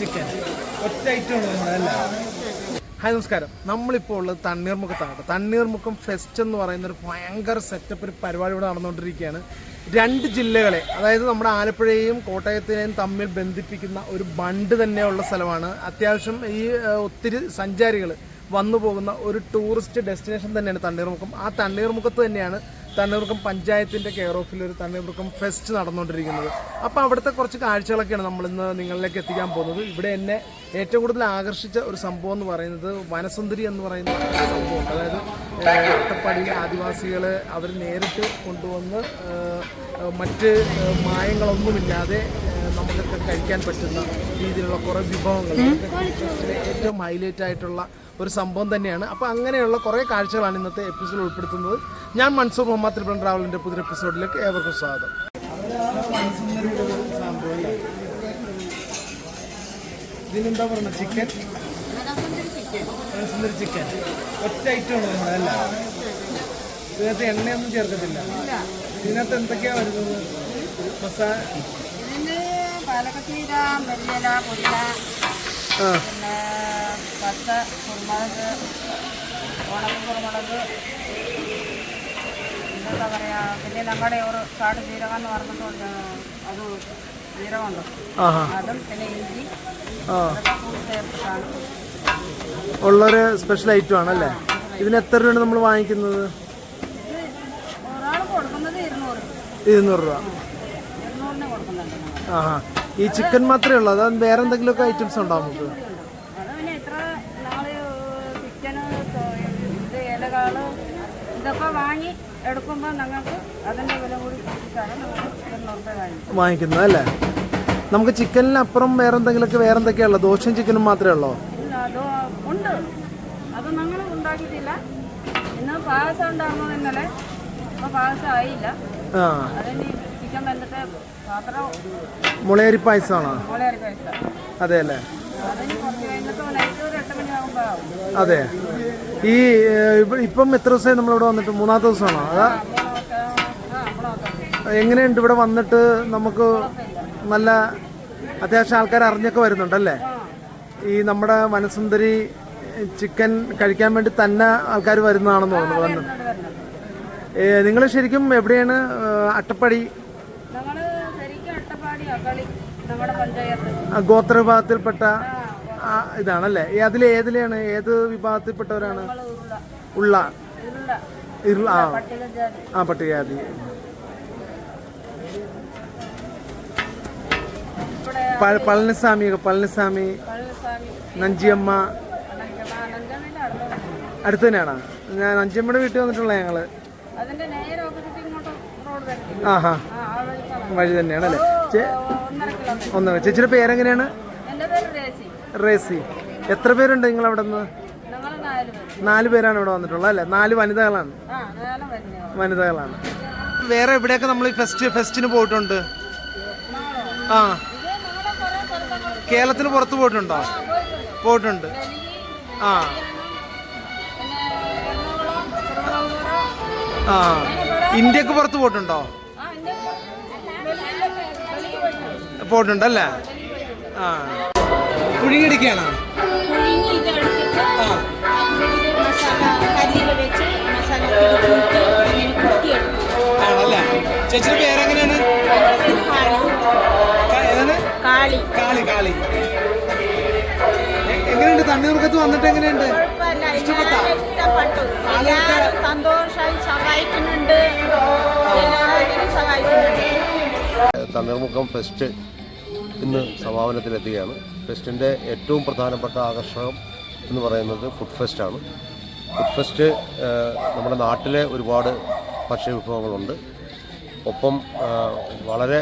Chicken. ഒറ്റ അല്ല? Hi നമസ്കാരം. നമ്മളിപ്പോൾ ഉള്ളത് തണ്ണീർമുഖത്താണ്. തണ്ണീർമുഖം ഫെസ്റ്റ് എന്ന് പറയുന്ന ഒരു ഭയങ്കര സെറ്റപ്പ് ഒരു പരിപാടി ഇവിടെ നടന്നുകൊണ്ടിരിക്കുകയാണ്. രണ്ട് ജില്ലകളെ അതായത് നമ്മുടെ ആലപ്പുഴയെയും കോട്ടയത്തിനെയും തമ്മിൽ ബന്ധിപ്പിക്കുന്ന ഒരു ബണ്ട് തന്നെയുള്ള സ്ഥലമാണ്. അത്യാവശ്യം ഈ ഒത്തിരി സഞ്ചാരികൾ വന്നു പോകുന്ന ഒരു ടൂറിസ്റ്റ് ഡെസ്റ്റിനേഷൻ തന്നെയാണ് തണ്ണീർമുഖം ആ തണ്ണീർമുഖത്ത് തന്നെയാണ് തണ്ണീർമുഖം പഞ്ചായത്തിന്റെ കെയർ ഓഫിൽ ഒരു തണ്ണീർമുഖം ഫെസ്റ്റ് നടന്നുകൊണ്ടിരിക്കുന്നത്. അപ്പോൾ അവിടുത്തെ കുറച്ച് കാഴ്ചകളൊക്കെയാണ് നമ്മളിന്ന് നിങ്ങളിലേക്ക് എത്തിക്കാൻ പോകുന്നത്. ഇവിടെ എന്നെ ഏറ്റവും കൂടുതൽ ആകർഷിച്ച ഒരു സംഭവം എന്ന് പറയുന്നത് വനസുന്ദരി എന്ന് പറയുന്ന സംഭവം അതായത് അട്ടപ്പാടിയിലെ ആദിവാസികൾ അവർ നേരിട്ട് കൊണ്ടുവന്ന് മറ്റ് മായങ്ങളൊന്നുമില്ലാതെ നമുക്കൊക്കെ കഴിക്കാൻ പറ്റുന്ന രീതിയിലുള്ള കുറേ വിഭവങ്ങൾ. ഏറ്റവും ഹൈലൈറ്റ് ആയിട്ടുള്ള ഒരു സംഭവം തന്നെയാണ്. അപ്പോൾ അങ്ങനെയുള്ള കുറേ കാഴ്ചകളാണ് ഇന്നത്തെ എപ്പിസോഡ് ഉൾപ്പെടുത്തുന്നത്. ഞാൻ മൻസൂർ മുഹമ്മദ് ത്രിപുരൻ ട്രാവലിന്റെ പുതിയ എപ്പിസോഡിലേക്ക് ഏവർക്കും സ്വാഗതം. ചിക്കൻ? ചിക്കൻ. ഒറ്റ ഐറ്റമാണ് അല്ല? ഇതിനകത്ത് എണ്ണയൊന്നും ചേർക്കത്തില്ല. ഇതിനകത്ത് എന്തൊക്കെയാണ് വരുന്നത്? മസാല? പാലക്കത്തീര പുതിന ആ പിന്നെ പച്ച കുരുമുളക് ഉണക്ക കുരുമുളക്. എന്താ പറയുക പിന്നെ നമ്മുടെ ഒരു കാട് ജീരകം എന്ന് പറഞ്ഞിട്ടുണ്ട് അത് ജീരകമുണ്ട്. അതും പിന്നെ ഇഞ്ചി. ഉള്ളൊരു സ്പെഷ്യൽ ഐറ്റം ആണല്ലേ? ഇതിന് എത്ര രൂപയാണ് നമ്മൾ വാങ്ങിക്കുന്നത്? ഇരുന്നൂറ് രൂപ. ആഹാ. ഈ ചിക്കൻ മാത്രമേ ഉള്ളൂ. അതാ വേറെ എന്തെങ്കിലുമൊക്കെ ഐറ്റംസ് ഉണ്ടോ നമുക്ക്? വാങ്ങിക്കുന്നത് അല്ലേ? നമുക്ക് ചിക്കനിനപ്പുറം വേറെ എന്തെങ്കിലുമൊക്കെ വേറെ എന്തൊക്കെയാ ഉള്ളത്? ദോശയും ചിക്കനും മാത്രമേ ഉള്ളോ? ഉണ്ട്. അത് ഞങ്ങൾ ഉണ്ടാക്കിയിട്ടില്ല. ഇന്ന് പായസം ഉണ്ടാകുന്നത് ഇന്നലെ. പായസം ആയില്ല. ആ. അതിന് ചിക്കൻ വെന്തിട്ട് പാത്രം മുളയരി പായസമാണോ? പായസം. അതെ അല്ലേ? അതെ. ഈ ഇപ്പ- എത്ര ദിവസമായി നമ്മളിവിടെ വന്നിട്ട്? മൂന്നാമത്തെ ദിവസമാണോ? അതാ? എങ്ങനെയുണ്ട് ഇവിടെ വന്നിട്ട് നമുക്ക് നല്ല അത്യാവശ്യം ആൾക്കാർ അറിഞ്ഞൊക്കെ വരുന്നുണ്ടല്ലേ? ഈ നമ്മുടെ മനസുന്ദരി ചിക്കൻ കഴിക്കാൻ വേണ്ടി തന്നെ ആൾക്കാർ വരുന്നതാണെന്ന് തോന്നുന്നു. നിങ്ങൾ ശരിക്കും എവിടെയാണ് അട്ടപ്പാടി ഗോത്രവിഭാഗത്തിൽപ്പെട്ട ഇതാണല്ലേ? അതിൽ ഏതിലെയാണ്? ഏത് വിഭാഗത്തിൽപ്പെട്ടവരാണ്? ഉള്ള. ഇരുള ആ. പട്ടികജാതി. പളനിസ്വാമി പളനിസ്വാമി നഞ്ചിയമ്മ. അടുത്ത അടുത്ത് തന്നെയാണോ? ഞാൻ നഞ്ചിയമ്മയുടെ വീട്ടിൽ വന്നിട്ടുള്ള ഞങ്ങൾ. അതിന്റെ നേരെ ഓപ്പോസിറ്റ് ആ വഴിക്കാണ് വഴി തന്നെയാണ് അല്ലേ? ഒന്നര ചേച്ചിയുടെ പേരെങ്ങനെയാണ്? റേസി. എത്ര പേരുണ്ട് നിങ്ങൾ അവിടെ നിന്ന് നാല് പേര്. നാല് പേരാണ് ഇവിടെ വന്നിട്ടുള്ളത് അല്ലേ? നാല് വനിതകളാണ്. വനിതകളാണ്. വേറെ എവിടെയൊക്കെ നമ്മൾ ഈ ഫെസ്റ്റ് ഫെസ്റ്റിന് പോയിട്ടുണ്ട്? ആ. കേരളത്തിന് പുറത്ത് പോയിട്ടുണ്ടോ? പോയിട്ടുണ്ട്. ആ. ആ. ഇന്ത്യയ്ക്ക് പുറത്ത് പോയിട്ടുണ്ടോ? പോയിട്ടുണ്ടല്ലേ? ആ. ആണല്ലേ? ചേച്ചിയുടെ പേരെങ്ങനെയാണ്? കാളി. കാളി കാളി. എങ്ങനെയുണ്ട്? തണ്ണീർക്കത്ത് വന്നിട്ട് എങ്ങനെയുണ്ട്? ഇഷ്ടപ്പെട്ടു എല്ലാവരും സന്തോഷമായി സഹായിക്കുന്നുണ്ട്. തണ്ണീർമുക്കം ഫെസ്റ്റ് ഇന്ന് സമാപനത്തിലെത്തുകയാണ്. ഫെസ്റ്റിന്റെ ഏറ്റവും പ്രധാനപ്പെട്ട ആകർഷണം എന്ന് പറയുന്നത് ഫുഡ് ഫെസ്റ്റാണ്. ഫുഡ് ഫെസ്റ്റ് നമ്മുടെ നാട്ടിലെ ഒരുപാട് ഭക്ഷ്യവിഭവങ്ങളുണ്ട്. ഒപ്പം വളരെ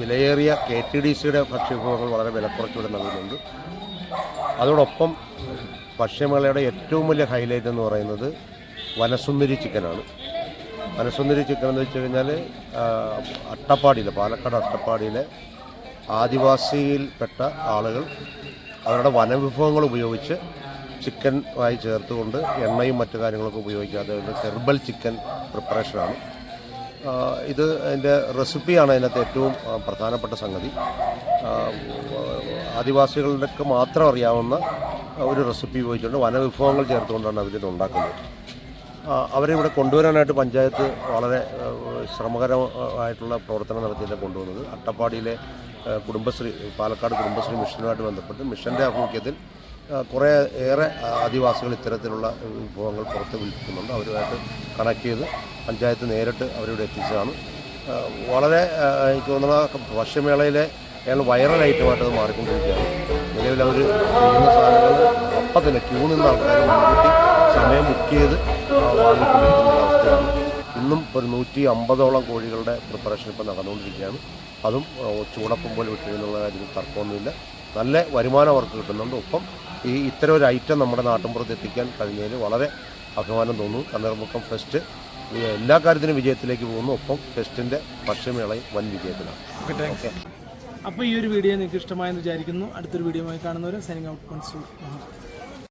വിലയേറിയ കെ ടി ഡി സിയുടെ ഭക്ഷ്യവിഭവങ്ങൾ വളരെ വിലക്കുറച്ചിവിടെ നൽകുന്നുണ്ട്. അതോടൊപ്പം ഭക്ഷ്യമേളയുടെ ഏറ്റവും വലിയ ഹൈലൈറ്റ് എന്ന് പറയുന്നത് വനസുന്ദരി ചിക്കനാണ് വനസുന്ദരി ചിക്കൻ എന്ന് വെച്ച് കഴിഞ്ഞാൽ അട്ടപ്പാടിയിലെ പാലക്കാട് അട്ടപ്പാടിയിലെ ആദിവാസിയിൽപ്പെട്ട ആളുകൾ അവരുടെ വനവിഭവങ്ങൾ ഉപയോഗിച്ച് ചിക്കൻ ആയി ചേർത്തുകൊണ്ട് എണ്ണയും മറ്റു കാര്യങ്ങളൊക്കെ ഉപയോഗിക്കാതെ ഒരു ഹെർബൽ ചിക്കൻ പ്രിപ്പറേഷനാണ് ഇത് അതിന്റെ റെസിപ്പിയാണ് അതിനകത്ത് ഏറ്റവും പ്രധാനപ്പെട്ട സംഗതി. ആദിവാസികളുടെയൊക്കെ മാത്രം അറിയാവുന്ന ഒരു റെസിപ്പി ഉപയോഗിച്ചുകൊണ്ട് വനവിഭവങ്ങൾ ചേർത്തുകൊണ്ടാണ് അവരിത് ഉണ്ടാക്കുന്നത്. അവരെ ഇവിടെ കൊണ്ടുവരാനായിട്ട് പഞ്ചായത്ത് വളരെ ശ്രമകരമായിട്ടുള്ള പ്രവർത്തനം നടത്തിയിട്ട് കൊണ്ടുവന്നത്. അട്ടപ്പാടിയിലെ കുടുംബശ്രീ പാലക്കാട് കുടുംബശ്രീ മിഷനുമായിട്ട് ബന്ധപ്പെട്ട് മിഷന്റെ ആഭിമുഖ്യത്തിൽ കുറേ ഏറെ ആദിവാസികൾ ഇത്തരത്തിലുള്ള വിഭവങ്ങൾ പുറത്ത് വിൽക്കുന്നുണ്ട്. അവരുമായിട്ട് കണക്ട് ചെയ്ത് പഞ്ചായത്ത് നേരിട്ട് അവരിവിടെ എത്തിച്ചതാണ്. വളരെ എനിക്ക് തോന്നുന്ന ഭക്ഷ്യമേളയിലെ അയാൾ വൈറൽ ഐറ്റമായിട്ട് അത് മാറിക്കൊണ്ടിരിക്കുകയാണ്. നിലവിൽ അവർ ചെയ്യുന്ന സാധനങ്ങൾ അപ്പം തന്നെ ക്യൂ നിന്ന് ആൾക്കാർ മുൻകൂട്ടി സമയം ബുക്ക് ചെയ്ത് വാങ്ങിക്കൊണ്ടിരിക്കുന്ന അവസ്ഥയാണ്. ഇന്നും ഒരു നൂറ്റി അമ്പതോളം കോഴികളുടെ പ്രിപ്പറേഷൻ ഇപ്പോൾ നടന്നുകൊണ്ടിരിക്കുകയാണ്. അതും ചൂടപ്പം പോലെ വിട്ടിരുന്നുള്ള കാര്യത്തിൽ തർക്കമൊന്നുമില്ല. നല്ല വരുമാനം അവർക്ക് കിട്ടുന്നുണ്ട്. ഒപ്പം ഈ ഇത്തരം ഒരു ഐറ്റം നമ്മുടെ നാട്ടിൻപുറത്ത് എത്തിക്കാൻ കഴിഞ്ഞതിൽ വളരെ അഭിമാനം തോന്നുന്നു. കണ്ണീർമുക്കം ഫെസ്റ്റ് എല്ലാ കാര്യത്തിനും വിജയത്തിലേക്ക് പോകുന്നു. ഒപ്പം ഫെസ്റ്റിന്റെ ഭക്ഷ്യമേളയും വൻ വിജയത്തിലാണ്. ഓക്കെ അപ്പോൾ ഈ ഒരു വീഡിയോ നിങ്ങൾക്ക് ഇഷ്ടമായെന്ന് വിചാരിക്കുന്നു. അടുത്തൊരു വീഡിയോ ആയി കാണുന്നവരെ സൈനിങ് ഔട്ട് മൻസൂർ